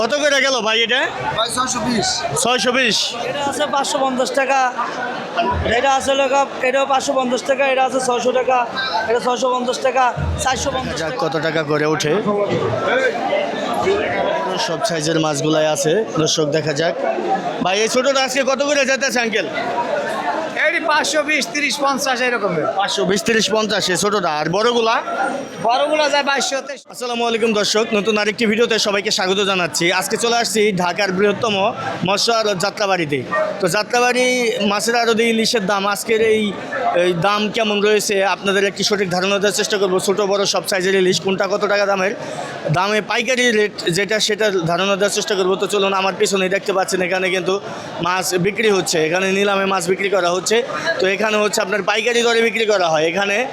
কত করে গেল ভাই এটা? ভাই ছয়শো বিশ। ছয়শো বিশ। এটা আছে পাঁচশো পঞ্চাশ টাকা। এটা আছে লোকা এটাও পাঁচশো পঞ্চাশ টাকা এটা আছে ছয়শো টাকা এটা ছয়শো পঞ্চাশ টাকা চারশো পঞ্চাশ যাক কত টাকা করে ওঠে। সব সাইজের মাছগুলাই আছে। দর্শক দেখা যাক। ভাই এই ছোটটা আজকে কত করে যেতেছে আঙ্কেল পাঁচশো বিশ তিরিশ পঞ্চাশ এরকম। পাঁচশো বিশ তিরিশ পঞ্চাশে ছোটটা। আর বড়গুলা? বড়গুলা যায় আসসালামু আলাইকুম দর্শক নতুন আরেকটি ভিডিওতে সবাইকে স্বাগত জানাচ্ছি। আজকে চলে আসছি ঢাকার বৃহত্তম মৎস্য আড়ত যাত্রাবাড়িতে। তো যাত্রাবাড়ি মাছের আড়তে ইলিশের দাম আজকের এই এই দাম কেমন রয়েছে? আপনাদের একটি সঠিক ধারণা দেওয়ার চেষ্টা করব। ছোটো, বড়, সব সাইজের ইলিশ। কোনটা কত টাকা দামের? দামে পাইকারি রেট যেটা, সেটা ধারণা দেওয়ার চেষ্টা করব। তো চলুন, আমার পিছনে দেখতে পাচ্ছেন, এখানে কিন্তু মাছ বিক্রি হচ্ছে। এখানে নিলামে মাছ বিক্রি করা হচ্ছে। তো এখানে হচ্ছে আপনার পাইকারি দরে বিক্রি করা হয়। এখানে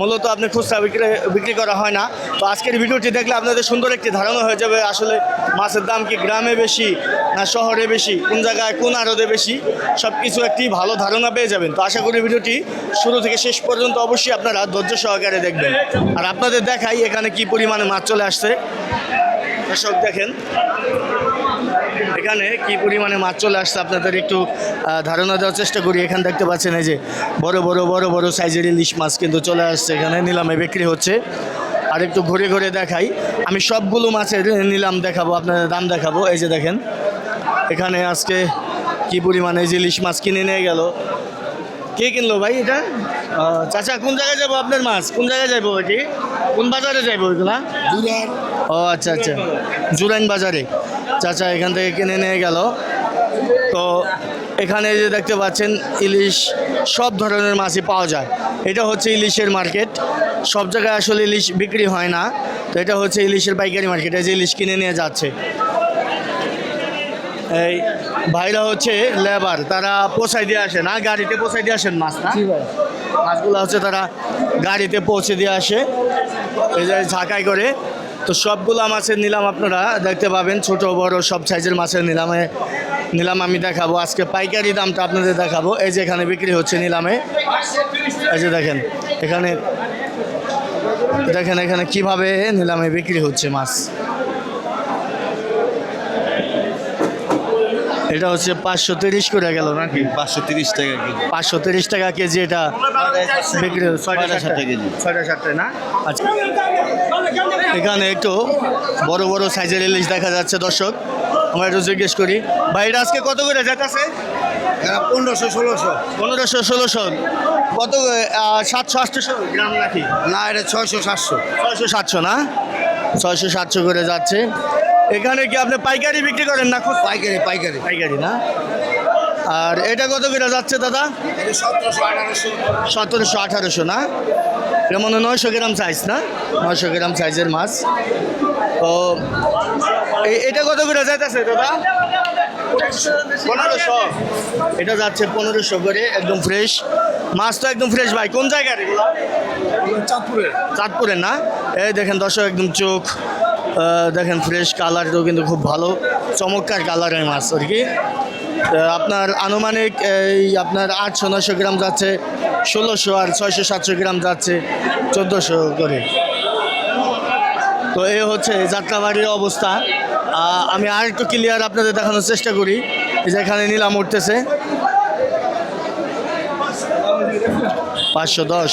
মূলত আপনি খুচরা বিক্রি বিক্রি করা হয় না। তো আজকের ভিডিওটি দেখলে আপনাদের সুন্দর একটি ধারণা হয়ে যাবে আসলে মাছের দাম কি গ্রামে বেশি না শহরে বেশি, কোন জায়গায় কোন আড়তে বেশি সব কিছু একটি ভালো ধারণা পেয়ে যাবেন। তো আশা করি ভিডিওটি শুরু থেকে শেষ পর্যন্ত অবশ্যই আপনারা ধৈর্য সহকারে দেখবেন। আর আপনাদের দেখাই এখানে কি পরিমাণে মাছ চলে আসছে। দর্শক দেখেন, এখানে কি পরিমাণে মাছ চলে আসছে আপনাদের একটু ধারণা দেওয়ার চেষ্টা করি। এখানে দেখতে পাচ্ছেন এই যে বড় বড় বড় বড় সাইজের ইলিশ মাছ কিন্তু চলে আসছে এখানে, নিলামে বিক্রি হচ্ছে। আর একটু ঘুরে ঘুরে দেখাই। আমি সবগুলো মাছের নিলাম দেখাবো, আপনাদের দাম দেখাবো। এই যে দেখেন, এখানে আজকে কি পরিমাণে যে ইলিশ মাছ কিনে নিয়ে গেল। কে কিনলো ভাই এটা? চাচা কোন জায়গায় যাব আপনার মাছ? কোন জায়গায় যাব এটি কোন বাজারে যাব ওইগুলা ও আচ্ছা আচ্ছা। জুরাইন বাজারে। চাচা এখান থেকে কিনে নিয়ে গেল। তো এখানে যে দেখতে পাচ্ছেন ইলিশ সব ধরনের মাছই পাওয়া যায়। এটা হচ্ছে ইলিশের মার্কেট। সব জায়গায় আসলে ইলিশ বিক্রি হয় না। তো এটা হচ্ছে ইলিশের পাইকারি মার্কেট। এই যে ইলিশ কিনে নিয়ে যাচ্ছে। এই ভাইরা হচ্ছে লেবার। তারা পোষাই দিয়ে আসে না? গাড়িতে পোষাই দিয়ে আসেন মাছ না? মাছগুলো হচ্ছে তারা গাড়িতে পৌঁছে দিয়ে আসে। এই যে ঝাঁকাই করে। তো সবগুলো মাছের নিলাম আপনারা দেখতে পাবেন। ছোট, বড় সব সাইজের মাছের নিলামে, নিলাম আমি দেখাবো। আজকে পাইকারি দামটা আপনাদের দেখাবো। এই যে এখানে বিক্রি হচ্ছে নিলামে। এই যে দেখেন, এখানে দেখেন এখানে কীভাবে নিলামে বিক্রি হচ্ছে মাছ। এটা হচ্ছে পাঁচশো তিরিশ করে গেল নাকি? পাঁচশো তিরিশ টাকা কেজি। পাঁচশো তিরিশ টাকা কেজি এটা বিক্রি ছয়টা সাতটা। সাতটা কেজি। ছয়টা সাতটায় না? আচ্ছা। এখানে একটু বড় বড় সাইজের ইলিশ দেখা যাচ্ছে দর্শক। আমরা একটু জিজ্ঞেস করি ভাই এটা আজকে কত করে যেতেছে পনেরোশো ষোলোশো। পনেরোশো ষোলোশো। কত সাতশো আটশোশো গ্রাম নাকি? না এটা ছয়শো সাতশো। ছয়শো সাতশো না? ছয়শো সাতশো করে যাচ্ছে। এখানে কি আপনি পাইকারি বিক্রি করেন না খুব পাইকারি পাইকারি। পাইকারি না? আর এটা কত করে যাচ্ছে দাদা? সতেরোশো আঠারোশো। সতেরোশো আঠারোশো না? এটা মনে নয়শো গ্রাম সাইজ না? নয়শো গ্রাম সাইজের মাছ। তো এটা কত করে যাইতেছে দাদা? পনেরোশো। এটা যাচ্ছে পনেরোশো করে একদম ফ্রেশ মাছ তো একদম ফ্রেশ ভাই। কোন জায়গার চাঁদপুরের। চাঁদপুরে চাঁদপুরে না? এই দেখেন দর্শক একদম চোখ। দেখেন ফ্রেশ কালারটাও কিন্তু খুব ভালো। চমৎকার কালারের মাছ আর কি। আপনার আনুমানিক এই আপনার আটশো নশো গ্রাম যাচ্ছে, ষোলোশো আর ছয়শো, সাতশো গ্রাম যাচ্ছে, চোদ্দোশো করে। তো এই হচ্ছে যাত্রাবাড়ির অবস্থা। আমি আর একটু ক্লিয়ার আপনাদের দেখানোর চেষ্টা করি, এই যে এখানে নিলাম উঠতেছে। পাঁচশো দশ।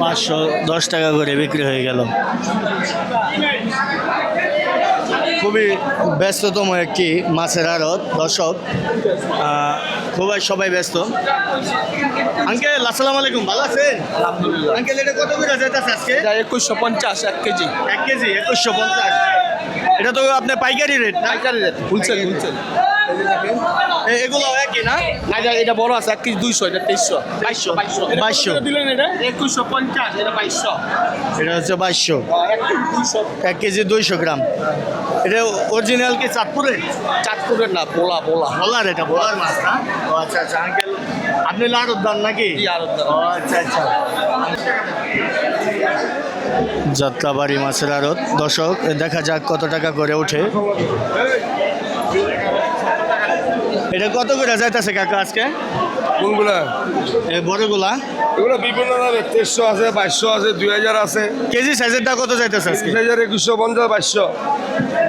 পাঁচশো দশ টাকা করে বিক্রি হয়ে গেল। খুবই ব্যস্ততম একটি মাছের আড়ত দর্শক। খুবই সবাই ব্যস্ত। আঙ্কেল আসসালামু আলাইকুম ভালো আছেন? আঙ্কেল এটা কত করে যেতেছে আজকে? একুশশো পঞ্চাশ এক কেজি। এক কেজি একুশশো পঞ্চাশ। এটা তো আপনার পাইকারি রেট পাইকারি রেট হোলসেল হোলসেল এগুলো একই না? না এটা এটা বড় আছে এক কেজি দুইশো এটা তেইশশো। বাইশশো। বাইশশো। বাইশশো। দিলেন এটা? একুশশো পঞ্চাশ এটা বাইশশো। এটা হচ্ছে বাইশশো। এক কেজি দুইশো। এক কেজি দুইশো গ্রাম। এটা অরিজিনাল কি চাঁদপুরের? চাঁদপুরের না পোলা পোলা। এটা বলার মাছ না ও আচ্ছা আচ্ছা আঙ্কেল আপনি লাড়ুর দান নাকি। ও আচ্ছা আচ্ছা। যাত্রাবাড়ি মাছের আড়ত। দর্শক দেখা যাক কত টাকা করে ওঠে। এটা কত করে যাইতেছে কাকা আজকে? কোনগুলা? এ বড়গুলা? এগুলো বিভিন্ন দামে তেইশশো আছে বাইশশো আছে দুই হাজার আছে। কেজি সাইজেরটা কত যাইতেছে আজকে? তিরিশ হাজার একুশশো পঞ্চাশ বাইশশো।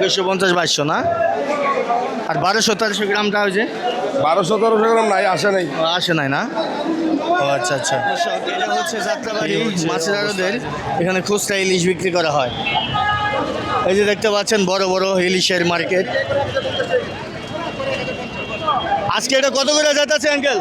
দুশো পঞ্চাশ বাইশশো না? আর বারোশো তেরোশো গ্রামটা হয়েছে বারোশো তেরোশো গ্রাম নাই আসে নাই। আসে নাই না? ও আচ্ছা আচ্ছা। এটা হচ্ছে যাত্রাবাড়ি মাছের আড়তের। এখানে খুচরা ইলিশ বিক্রি করা হয়। এই যে দেখতে পাচ্ছেন বড় বড় ইলিশের মার্কেট। আজকে এটা কত করে যাচ্ছে আঙ্কেল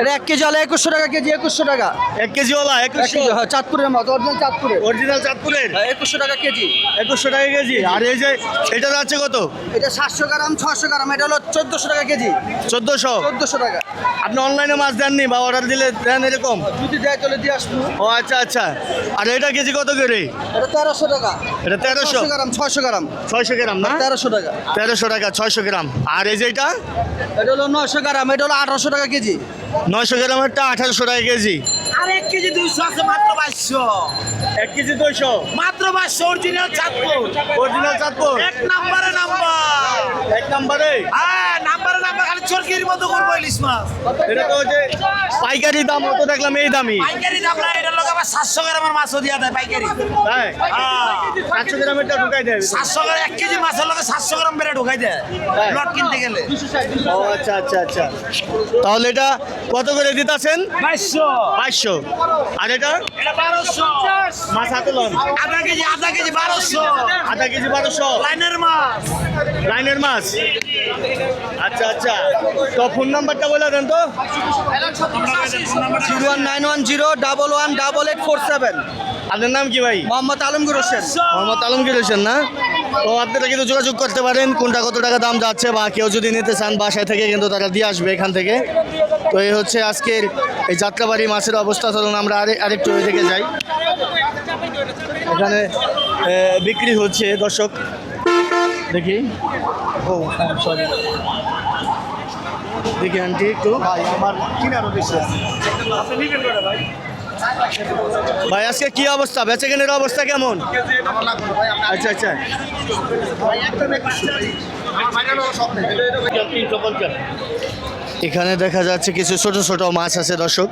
এটা এক কেজি হলে একুশশো টাকা কেজি একুশশো টাকা। এক কেজি ওলা এক একুশশো? হয় চাঁদপুরের মাছ অরিজিনাল চাঁদপুরের। অরিজিনাল চাঁদপুরের? একুশশো টাকা কেজি। একুশশো টাকা কেজি। আর এই যে এটা যাচ্ছে কত? এটা সাতশো গ্রাম ছশো গ্রাম এটা হলো চোদ্দোশো টাকা কেজি। চোদ্দোশো? চোদ্দোশো টাকা। আপনি অনলাইনে মাছ দেননি বা অর্ডার দিলে দেন এরকম? যদি দেয় তাহলে দিয়ে আসব। ও আচ্ছা আচ্ছা। আর এটা কেজি কত করে? এটা তেরোশো টাকা। এটা তেরোশো? গ্রাম ছশো গ্রাম। ছয়শো গ্রাম না? তেরোশো টাকা। তেরোশো টাকা ছয়শো গ্রাম। আর এই যে এটা? এটা হলো নশো গ্রাম এটা হলো আঠারোশো টাকা কেজি। নয়শো গ্রামেরটা আঠারোশো টাকা কেজি। আর এক কেজি দুইশো আছে মাত্র বাইশশো। এক কেজি দুইশো? মাত্র বাইশশো অরিজিনাল চাঁদপুর। অরিজিনাল চাঁদপুর? এক নাম্বারে নাম্বার। এক নম্বরে? হ্যাঁ নাম্বারে নাম্বার খালি চরকির মতো করব ইলিশ মাছ। এটা তো হচ্ছে পাইকারি দাম অত দেখলাম এই দামই। পাইকারি দাম না এটার লোক আবার সাতশো গ্রামের মাছও দিয়া দেয় পাইকারি। তাই? হ্যাঁ। সাতশো গ্রামেরটা ঢুকাই দেবে সাতশো গ্রাম এক কেজি মাছের লোকে সাতশো গ্রাম বেড়ে ঢুকাই দেয় লট কিনতে গেলে। ও আচ্ছা আচ্ছা আচ্ছা। তাহলে এটা কত করে দিতেছেন? বাইশশো। বাইশশো আর এটা? মাছ হাতে লন। আধা কেজি আধা কেজি বারোশো। আধা কেজি বারোশো। লাইনের মাছ। লাইনের মাছ? আচ্ছা আচ্ছা। তো ফোন নাম্বারটা বলে দেন তো। Zero one nine one zero double one double eight four seven. আপনার নাম কি ভাই? মোহাম্মদ আলমগীর হোসেন। মোহাম্মদ আলমগীর হোসেন না? তো আপনারা কিন্তু যোগাযোগ করতে পারেন কোনটা কত টাকা দাম যাচ্ছে বা কেউ যদি নিতে চান বাসায় থেকে কিন্তু তারা দিয়ে আসবে এখান থেকে। তো এই হচ্ছে আজকের এই যাত্রাবাড়ি মাছের অবস্থা ধরুন আমরা আরে আরেকটু ওই দিকে যাই। এখানে বিক্রি হচ্ছে দর্শক। দেখি। ও সরি দেখি আন্টি একটু। ভাই আমার কিনারও বেশি ভাই? আজকে কি অবস্থা বেচে কেনের অবস্থা কেমন আচ্ছা আচ্ছা এখানে দেখা যাচ্ছে কিছু ছোট ছোট মাছ আছে দর্শক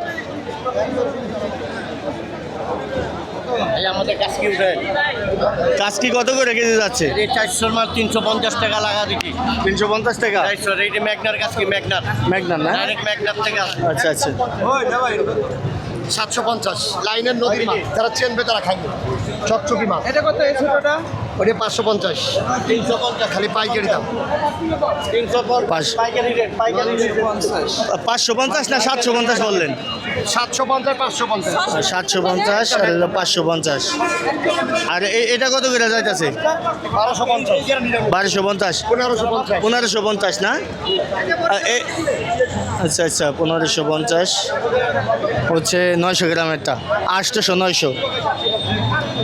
কাজকি কত করে কেজি যাচ্ছে চারশোর মাল তিনশো পঞ্চাশ টাকা লাগা দিচ্ছি তিনশো পঞ্চাশ টাকা চারশো এইটি ম্যাগনার কাছে ম্যাগনার ম্যাগনার না ডাইরেক্ট ম্যাগনার থেকে আচ্ছা আচ্ছা সাতশো পঞ্চাশ। লাইনের নদীর মাছ, যারা চেনবে তারা খাইবে। চকচকি মাছ। এটা কত? এই ছোটটা? ওটা পাঁচশো পঞ্চাশ। তিনশো পঞ্চাশ খালি পাইকারি দাম তিনশো পাঁচশো পঞ্চাশ না সাতশো পঞ্চাশ বললেন? সাতশো পঞ্চাশ পাঁচশো পঞ্চাশ। সাতশো পঞ্চাশ আর হলো পাঁচশো পঞ্চাশ। আর এটা কত করে যাইতেছে? বারোশো পঞ্চাশ। বারোশো পঞ্চাশ? পনেরোশো পঞ্চাশ। পনেরোশো পঞ্চাশ না? এ- আচ্ছা আচ্ছা পনেরোশো পঞ্চাশ। হচ্ছে নয়শো গ্রামেরটা আটশোশো নয়শো।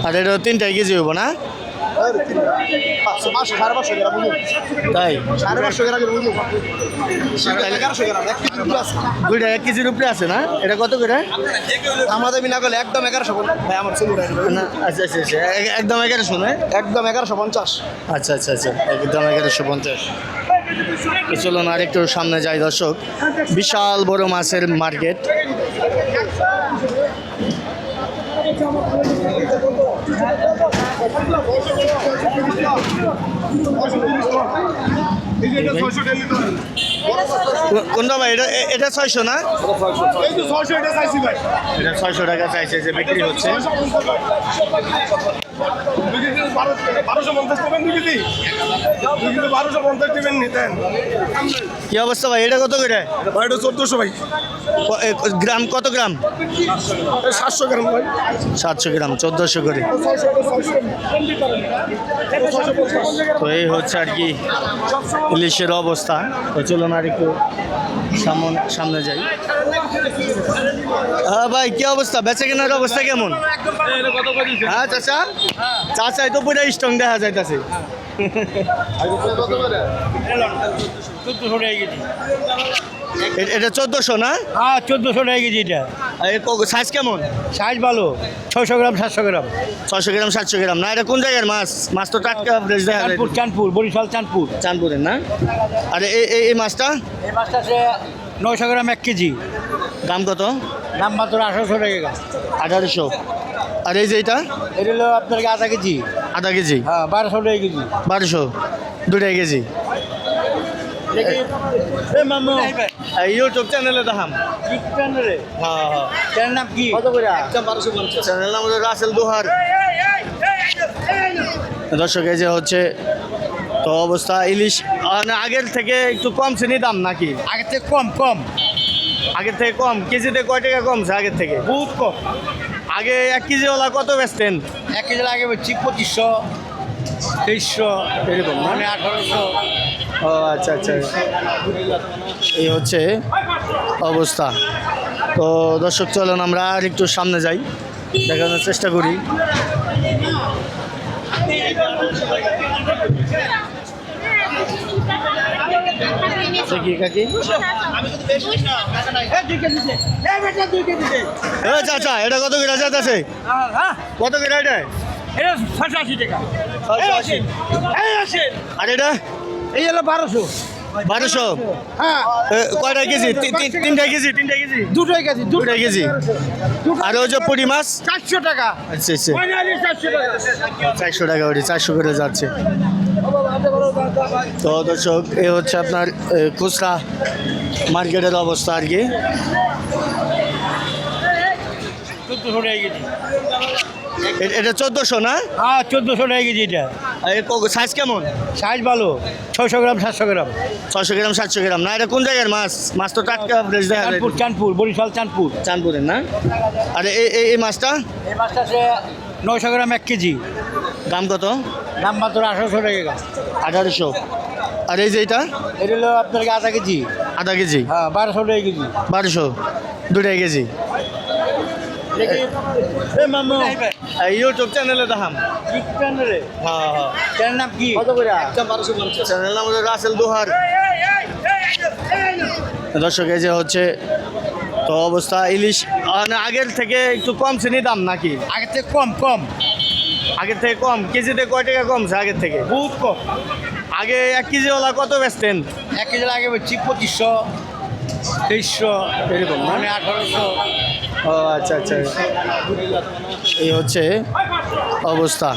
আর এটা তিনটায় কেজি হইব না? পাঁচশো পাঁচশো সাড়ে পাঁচশো গ্রাম বুঝলি তাই? সাড়ে পাঁচশো গ্রাম বুঝলি তাহলে এগারোশো গ্রাম এক কেজি দুটো আছে দুইটা এক কেজির উপরে আছে না? এটা কত করে? আমাদের বিনা করলে একদম এগারোশো ভাই আমার ছিল না আচ্ছা আচ্ছা আচ্ছা। এক- একদম এগারোশো না? একদম এগারোশো পঞ্চাশ। আচ্ছা আচ্ছা আচ্ছা। একদম এগারোশো পঞ্চাশ। চলুন আরেকটু সামনে যাই দর্শক। বিশাল বড় মাছের মার্কেট। কোনটা ভাই? এটা এটা ছয়শো না? এটা ছয়শো টাকা চাইছে যে বিক্রি হচ্ছে। বারোশো পঞ্চাশ টাকা দুই দুই কেজি বারোশো পঞ্চাশ দেবেন নিতেন। কি অবস্থা ভাই? এটা কত করে? এটা চোদ্দোশো ভাই। গ্রাম কত গ্রাম? সাতশো গ্রাম ভাই। সাতশো গ্রাম চোদ্দোশো করে। তো এই হচ্ছে আর কি ইলিশের অবস্থা। তো চলুন আর একটু সামন সামনে যাই। হ্যাঁ ভাই কি অবস্থা? বেচে কেনার অবস্থা কেমন? হ্যাঁ চাচা? চাচা তো পুরো স্ট্রং দেখা যাইতাছে। এটা চোদ্দোশো না? হ্যাঁ চোদ্দোশো টাকা কেজি এটা। সাইজ কেমন? সাইজ ভালো। ছয়শো গ্রাম সাতশো গ্রাম। ছশো গ্রাম সাতশো গ্রাম। না এটা কোন জায়গার মাছ? মাছ তো টাটকা ফ্রেশ দেখা চাঁদপুর চাঁদপুর বরিশাল চাঁদপুর। চাঁদপুরের না? আর এই এই- এই মাছটা? এই মাছটা আছে নয়শো গ্রাম এক কেজি। দাম কত? দাম মাত্র আঠারোশো টাকা। আঠারোশো। আর এই যে এটা? এটা হলো আপনার আধা কেজি? আধা কেজি। হ্যাঁ বারোশো টাকা কেজি। বারোশো দুটাই কেজি। ইউটিউব চ্যানেলে দেখাম। রে হ্যাঁ হ্যাঁ। চ্যানেল নাম কি? কত করে? চ্যানেল নাম হলো রাসেল দুহার। দর্শক এই যে হচ্ছে তো অবস্থা ইলিশ। না, আগের থেকে একটু কম শ্রেণি দাম নাকি? আগের থেকে কম কম। আগের থেকে কম কেজিতে কয় টাকা কমছে আগের থেকে? বহুত কম। আগে এক কেজি ওলা কত বেচতেন? এক কেজি আগে বলছি পঁচিশশো তেইশশো এরকম মানে আঠারোশো। ও আচ্ছা আচ্ছা। এই হচ্ছে অবস্থা। তো দর্শক চলুন আমরা আর একটু সামনে যাই। দেখানোর চেষ্টা করি। দেখি কাকি? এ চাচা এটা কত করে? আছে কত এটা। আর এটা? এই হলো বারোশো। বারোশো হ্যাঁ কয়টা কেজি? তিনটা কেজি তিনটা কেজি? দুটোই কেজি। দুটো দুটা কেজি আর ওই যে পুরি মাছ? চারশো টাকা। আচ্ছা আচ্ছা। চারশো টাকা। চারশো টাকা ওটি চারশো করে যাচ্ছে। তো দর্শক এ হচ্ছে আপনার খুচরা মার্কেটের অবস্থা আর কি। এটা চোদ্দোশো না? হ্যাঁ চোদ্দোশো টাকা কেজি এটা। সাইজ কেমন? সাইজ ভালো। ছয়শো গ্রাম সাতশো গ্রাম। ছশো গ্রাম সাতশো গ্রাম। না এটা কোন জায়গার মাছ? মাছ তো টাটকা ফ্রেশ দেখা চাঁদপুর চাঁদপুর বরিশাল চাঁদপুর। চাঁদপুরের না? আর এই এই- মাছটা? এই মাছটা নয়শো গ্রাম এক কেজি। দাম কত? দাম মাত্র আঠারোশো টাকা আঠারোশো। আর এই যে এটা? এটা হলো আপনার আধা কেজি। আধা কেজি? হ্যাঁ বারোশো টাকা কেজি। বারোশো। দুটাই কেজি। এই ইউটিউব চ্যানেলে দেখাম। হ্যাঁ হ্যাঁ। চ্যানেল নাম কি? চ্যানেল নাম রাসেল দুহার। দর্শক এই যে হচ্ছে তো অবস্থা ইলিশ। আগের থেকে একটু কম শ্রেণি দাম নাকি? আগের থেকে কম কম। আগের থেকে কম কেজিতে কয় টাকা কমছে আগের থেকে? বহুত কম। আগে এক কেজি ওলা কত বেচতেন? এক কেজি আগে বলছি পঁচিশশো তেইশশো এরকম? মানে আঠারোশো। ও আচ্ছা আচ্ছা। এই হচ্ছে অবস্থা।